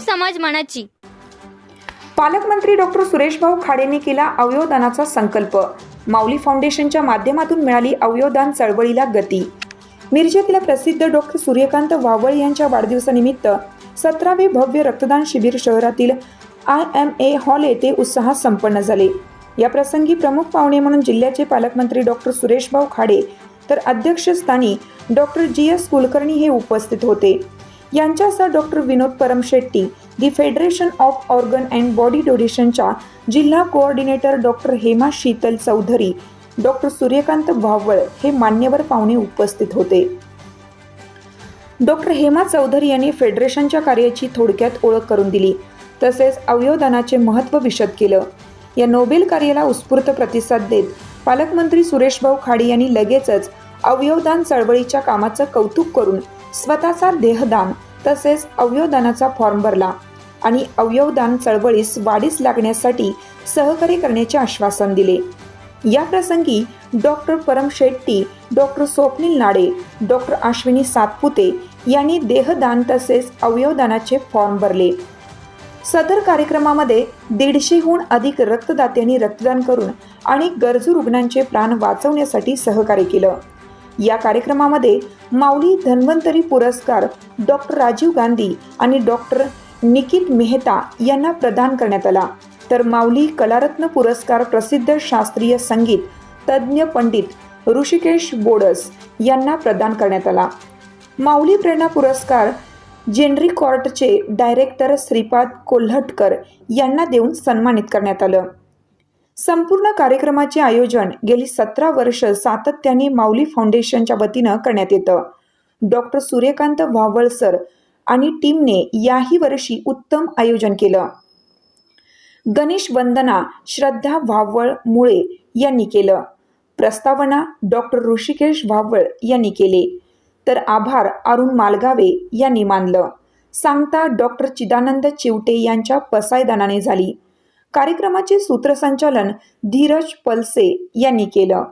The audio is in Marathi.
समज मनाची. पालकमंत्री डॉक्टर सुरेशभाऊ खाडेंनी केला अवयवदानाचा संकल्प. माऊली फाउंडेशनच्या माध्यमातून मिळाली अवयवदान चळवळीला गती. मिरजेतील प्रसिद्ध डॉक्टर सूर्यकांत वावळ यांच्या वाढदिवसानिमित्त सतरावे भव्य रक्तदान शिबिर शहरातील आय एम ए हॉल येथे उत्साहात संपन्न झाले. या प्रसंगी प्रमुख पाहुणे म्हणून जिल्ह्याचे पालकमंत्री डॉक्टर सुरेशभाऊ खाडे तर अध्यक्षस्थानी डॉक्टर जी एस कुलकर्णी हे उपस्थित होते. यांच्यासह doctor Vinod Paramshetti the federation of organ and body डोनेशनच्या जिल्हा coordinator doctor Hema Sheetal Chaudhari doctor Suryakant Bhawal हे मान्यवर पाहुणे उपस्थित होते. डॉक्टर हेमा चौधरी यांनी फेडरेशनच्या कार्याची थोडक्यात ओळख करून दिली तसेच अवयवदानाचे महत्त्व विशद केलं. या नोबेल कार्याला उत्स्फूर्त प्रतिसाद देत पालकमंत्री सुरेशभाऊ खाडी यांनी लगेचच अवयवदान चळवळीच्या कामाचं कौतुक करून स्वतःचा देहदान तसेच अवयवदानाचा फॉर्म भरला आणि अवयवदान चळवळीस वाढीस लागण्यासाठी सहकार्य करण्याचे आश्वासन दिले. या प्रसंगी doctor Param Shetti doctor Swapnil Nade doctor Ashwini Satpute यांनी देहदान तसेच अवयवदानाचे फॉर्म भरले. सदर कार्यक्रमामध्ये दीडशेहून अधिक रक्तदात्यांनी रक्तदान करून आणि गरजू रुग्णांचे प्राण वाचवण्यासाठी सहकार्य केलं. या कार्यक्रमामध्ये माऊली धन्वंतरी पुरस्कार डॉक्टर राजीव गांधी आणि डॉक्टर निकित मेहता यांना प्रदान करण्यात आला. तर माऊली कलारत्न पुरस्कार प्रसिद्ध शास्त्रीय संगीत तज्ज्ञ पंडित ऋषिकेश बोडस यांना प्रदान करण्यात आला. माऊली प्रेरणा पुरस्कार जेनरी कॉर्टचे डायरेक्टर श्रीपाद कोल्हटकर यांना देऊन सन्मानित करण्यात आलं. संपूर्ण कार्यक्रमाचे आयोजन गेली सतरा वर्ष सातत्याने माऊली फाउंडेशनच्या वतीनं करण्यात येतं. डॉक्टर सूर्यकांत वावळ सर आणि टीमने याही वर्षी उत्तम आयोजन केलं. गणेश वंदना श्रद्धा वावळ मुळे यांनी केलं. प्रस्तावना डॉक्टर ऋषिकेश वावळ यांनी केले. तर आभार अरुण मालगावे यांनी मानलं. सांगता डॉक्टर चिदानंद चिवटे यांच्या पसायदानाने झाली. कार्यक्रमाचे सूत्रसंचालन धीरज पलसे यांनी केलं.